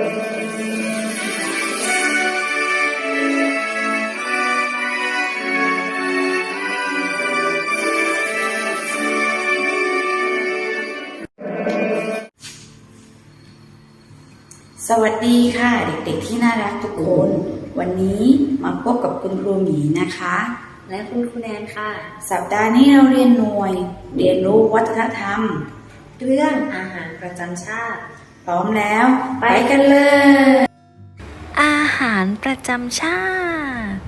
สวัสดีค่ะเด็กๆที่น่ารักทุกคน วันนี้มาพบกับคุณครูหมีนะคะ และคุณครูแนนค่ะ สัปดาห์นี้เราเรียนหน่วย เรียนรู้วัฒนธรรม เรื่องอาหารประจำชาติพ ร้อมแล้ว ไปกันเลย อาหารประจำชาติ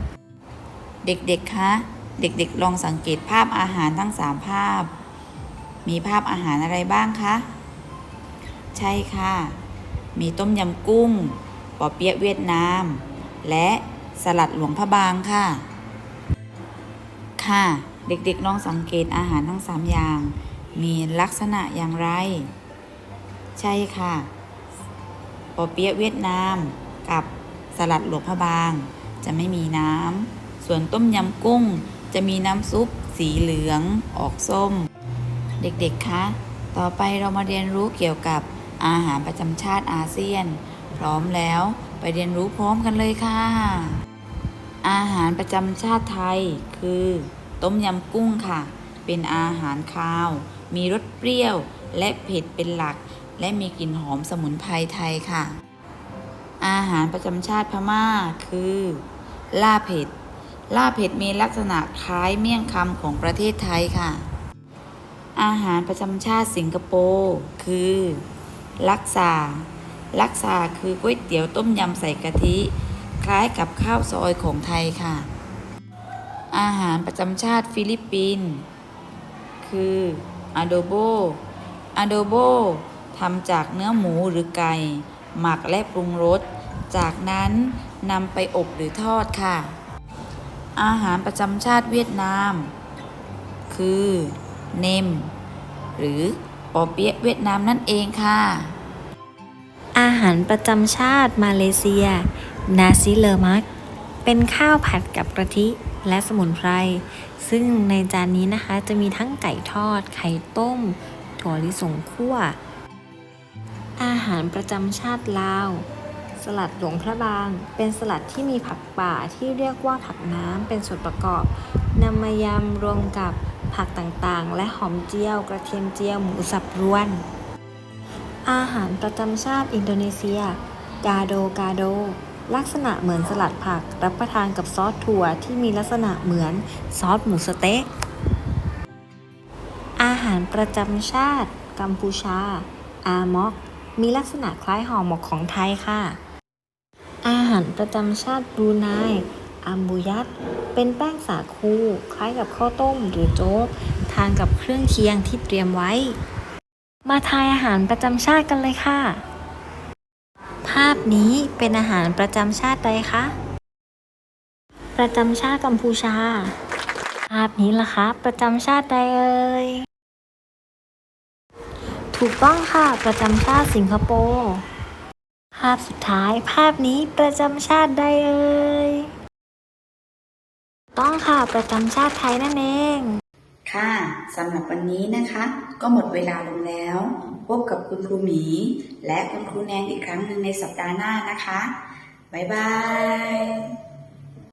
เด็กๆ คะ เด็กๆ ลองสังเกตภาพอาหารทั้งสามภาพ มีภาพอาหารอะไรบ้างคะ ใช่ค่ะ มีต้มยำกุ้ง ปอเปี๊ยะเวียดนาม และสลัดหลวงพระบางค่ะ ค่ะ เด็กๆ ลองสังเกตอาหารทั้งสามอย่าง มีลักษณะอย่างไร ใช่ค่ะปอเปี๊ยะเวียดนามกับสลัดหลวงพระบาง จะไม่มีน้ำ ส่วนต้มยำกุ้งจะมีน้ำซุปสีเหลืองออกส้ม เด็กๆ คะ ต่อไปเรามาเรียนรู้เกี่ยวกับอาหารประจำชาติอาเซียน พร้อมแล้วไปเรียนรู้พร้อมกันเลยค่ะ อาหารประจำชาติไทยคือ ต้มยำกุ้งค่ะ เป็นอาหารคาว มีรสเปรี้ยวและเผ็ดเป็นหลัก และมีกลิ่นหอมสมุนไพรไทยค่ะ อาหารประจำชาติพม่าคือลาบเผ็ดลาบเผ็ดมีลักษณะคล้ายเมี่ยงคำของประเทศไทยค่ะ อาหารประจำชาติสิงคโปร์คือ ลักซาลักซาคือก๋วยเตี๋ยวต้มยำใส่กะทิ คล้ายกับข้าวซอยของไทยค่ะ อาหารประจำชาติฟิลิปปินส์คืออะโดโบอะโดโบ ทำจากเนื้อหมูหรือไก่ หมักและปรุงรส จากนั้นนำไปอบหรือทอดค่ะ อาหารประจำชาติเวียดนาม คือ เนม หรือปอเปี๊ยะเวียดนามนั่นเองค่ะ อาหารประจำชาติมาเลเซีย นาซิเลมัก เป็นข้าวผัดกับกะทิและสมุนไพร ซึ่งในจานนี้นะคะจะมีทั้งไก่ทอด ไข่ต้ม ถั่วลิสงคั่ว อาหารประจำชาติลาว สลัดหลวงพระบาง เป็นสลัดที่มีผักป่าที่เรียกว่าผักน้ำเป็นส่วนประกอบนำมายำรวมกับผักต่างๆ และหอมเจียว กระเทียมเจียว หมูสับรวน อาหารประจำชาติอินโดนีเซีย กาโดกาโด ลักษณะเหมือนสลัดผักรับประทานกับซอสถั่วที่มีลักษณะเหมือนซอสหมูสเต๊ะอาหารประจำชาติ กัมพูชา อามอก มีลักษณะคล้ายห่อหมกของไทยค่ะ อาหารประจำชาติบรูไนอัมบูยัตเป็นแป้งสาคู คล้ายกับข้าวต้มหรือโจ๊ก ทานกับเครื่องเคียงที่เตรียมไว้ มาทายอาหารประจำชาติกันเลยค่ะ ภาพนี้เป็นอาหารประจำชาติใดคะ ประจำชาติกัมพูชา ภาพนี้ล่ะคะ ประจำชาติใดเอ่ย ถูกต้องค่ะ ประจำชาติสิงคโปร์ ภาพสุดท้ายภาพนี้ประจำชาติใดเอ่ย ต้องค่ะ ประจำชาติไทยนั่นเอง ค่ะสำหรับวันนี้นะคะ ก็หมดเวลาลงแล้ว พบกับคุณครูหมี และคุณครูแนนอีกครั้งหนึ่งในสัปดาห์หน้านะคะ บ๊ายบาย